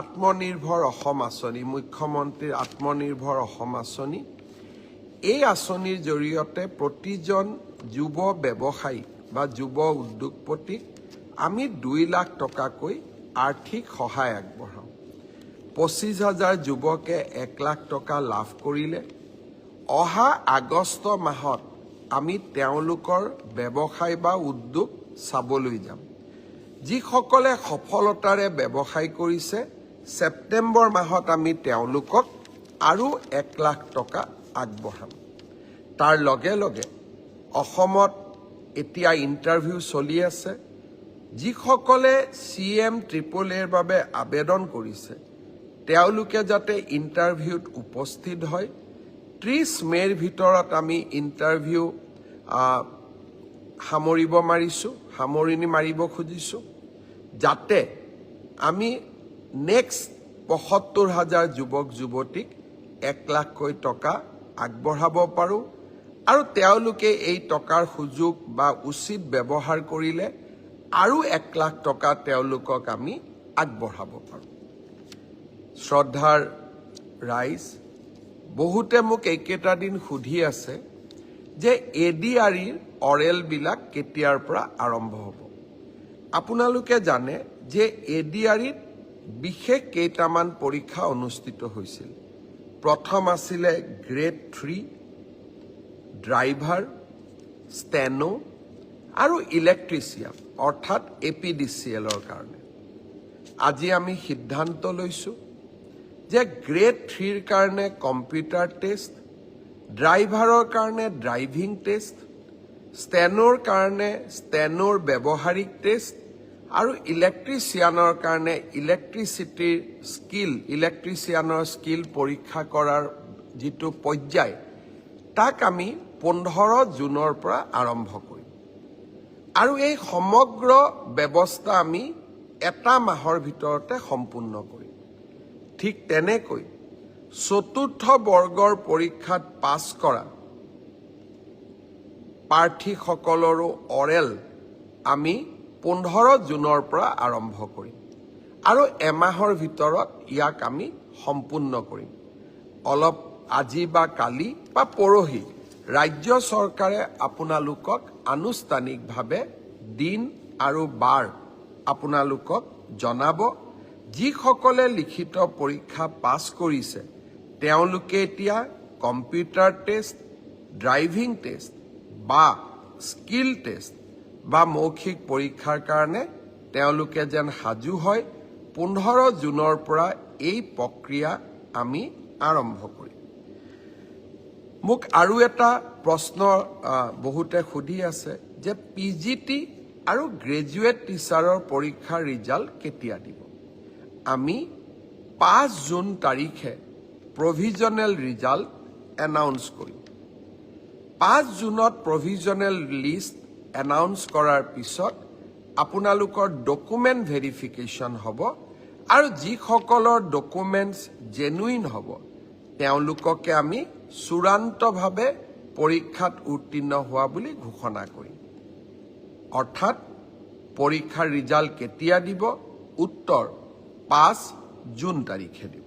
আত্মনিৰ্ভৰ অসম আঁচনি, মুখ্যমন্ত্ৰীৰ আত্মনিৰ্ভৰ অসম আঁচনি। এই আঁচনিৰ জৰিয়তে প্ৰতিজন যুৱ ব্যৱসায়ী বা যুৱ উদ্যোগপতিক আমি দুই লাখ টকাকৈ আৰ্থিক সহায় আগবঢ়াওঁ। পঁচিছ হাজাৰ যুৱকে এক লাখ টকা লাভ কৰিলে। অহা আগষ্ট মাহত আমি তেওঁলোকৰ ব্যৱসায় বা উদ্যোগ চাবলৈ যাম। যিসকলে সফলতাৰে ব্যৱসায় কৰিছে ছেপ্টেম্বৰ মাহত আমি তেওঁলোকক আৰু এক লাখ টকা আগবঢ়াম। তাৰ লগে লগে অসমত এতিয়া ইণ্টাৰভিউ চলি আছে। যিসকলে চি এম ট্ৰিপল এৰ বাবে আবেদন কৰিছে, তেওঁলোকে যাতে ইণ্টাৰভিউত উপস্থিত হয়। ত্ৰিছ মে'ৰ ভিতৰত আমি ইণ্টাৰভিউ সামৰিব মাৰিছোঁ, সামৰণি মাৰিব খুজিছোঁ। যাতে আমি নেক্সট পঁসত্তৰ হাজাৰ যুৱক যুৱতীক এক লাখকৈ টকা আগবঢ়াব পাৰোঁ। আৰু তেওঁলোকে এই টকাৰ সুযোগ বা উচিত ব্যৱহাৰ কৰিলে আৰু এক লাখ টকা তেওঁলোকক আমি আগবঢ়াব পাৰোঁ। শ্ৰদ্ধাৰ ৰাইজ, বহুতে মোক এইকেইটা দিন সুধি আছে যে এ ডি আৰ ইৰ অৰেলবিলাক কেতিয়াৰ পৰা আৰম্ভ হ'ব। আপোনালোকে জানে যে এ ডি আৰ ইত বিশেষ কেইটামান পৰীক্ষা অনুষ্ঠিত হৈছিল। প্ৰথম আছিলে গ্ৰেড থ্ৰী, ড্ৰাইভাৰ, ষ্টেনো আৰু ইলেক্ট্ৰিচিয়ান, অৰ্থাৎ এ পি ডি চি এলৰ কাৰণে। আজি আমি সিদ্ধান্ত লৈছোঁ যে গ্ৰেড থ্ৰীৰ কাৰণে কম্পিউটাৰ টেষ্ট, ড্ৰাইভাৰৰ কাৰণে ড্ৰাইভিং টেষ্ট, ষ্টেনোৰ কাৰণে ষ্টেনোৰ ব্যৱহাৰিক টেষ্ট আৰু ইলেক্ট্ৰিচিয়ানৰ কাৰণে ইলেক্ট্ৰিচিটিৰ স্কিল ইলেক্ট্ৰিচিয়ানৰ স্কিল পৰীক্ষা কৰাৰ যিটো পৰ্যায় তাক আমি পোন্ধৰ জুনৰ পৰা আৰম্ভ কৰিম। আৰু এই সমগ্ৰ ব্যৱস্থা আমি এটা মাহৰ ভিতৰতে সম্পূৰ্ণ কৰিম। ঠিক তেনেকৈ চতুৰ্থ বৰ্গৰ পৰীক্ষাত পাছ কৰা প্ৰাৰ্থীসকলৰো অৰেল আমি পোন্ধৰ জুনৰ পৰা আৰম্ভ কৰিম। আৰু এমাহৰ ভিতৰত ইয়াক আমি সম্পূৰ্ণ কৰিম। অলপ আজি বা কালি বা পৰহি ৰাজ্য চৰকাৰে আপোনালোকক আনুষ্ঠানিকভাৱে দিন আৰু বাৰ আপোনালোকক জনাব যিসকলে লিখিত পৰীক্ষা পাছ কৰিছে তেওঁলোকে এতিয়া কম্পিউটাৰ টেষ্ট ড্ৰাইভিং টেষ্ট বা স্কিল টেষ্ট বা মৌখিক পৰীক্ষাৰ কাৰণে তেওঁলোকে যেন সাজু হয়, পোন্ধৰ জুনৰ পৰা এই প্ৰক্ৰিয়া আমি আৰম্ভ কৰিম। মোক আৰু এটা প্ৰশ্ন বহুতে সুধি আছে যে পি জি টি আৰু গ্ৰেজুৱেট টিচাৰৰ পৰীক্ষাৰ ৰিজাল্ট কেতিয়া দিব? আমি পাঁচ জুন তাৰিখে প্ৰভিজনেল ৰিজাল্ট এনাউন্স কৰিম। পাঁচ জুনত প্ৰভিজনেল লিষ্ট এনাউন্স কৰাৰ পিছত আপোনালোকৰ ডকুমেণ্ট ভেৰিফিকেশ্যন হ'ব আৰু যিসকলৰ ডকুমেণ্টছ জেনুইন হ'ব, তেওঁলোককে আমি চূড়ান্তভাৱে পৰীক্ষাত উত্তীৰ্ণ হোৱা বুলি ঘোষণা কৰিম। অৰ্থাৎ, পৰীক্ষাৰ ৰিজাল্ট কেতিয়া দিব? উত্তৰ পাঁচ জুন তাৰিখে দিব।